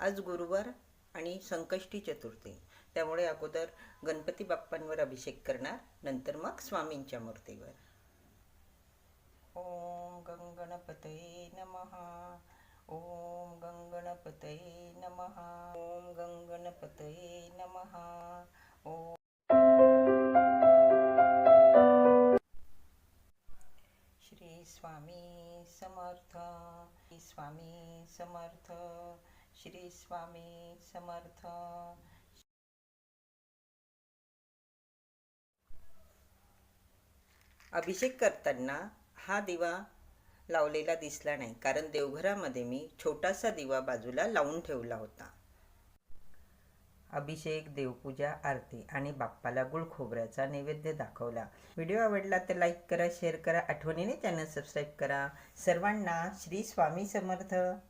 आज गुरुवार आणि संकष्टी चतुर्थी. त्यामुळे अगोदर गणपती बाप्पांवर अभिषेक करणार नंतर मग स्वामींच्या मूर्तीवर. ओम गंगणपतये नमः. ओम गंगणपतये नमः. ओम गंगणपतये नमः. ओम श्री स्वामी समर्थ. श्री स्वामी समर्थ. श्री स्वामी समर्थ. अभिषेक करताना हा दिवा लावलेला दिसला नाही कारण देवघरामध्ये मी छोटासा दिवा बाजूला लावून ठेवला होता. अभिषेक देवपूजा आरती आणि बाप्पाला गुळ खोबऱ्याचा नैवेद्य दाखवला. व्हिडिओ आवडला तर लाईक करा शेअर करा आठवणीने चॅनल सबस्क्राईब करा. सर्वांना श्री स्वामी समर्थ.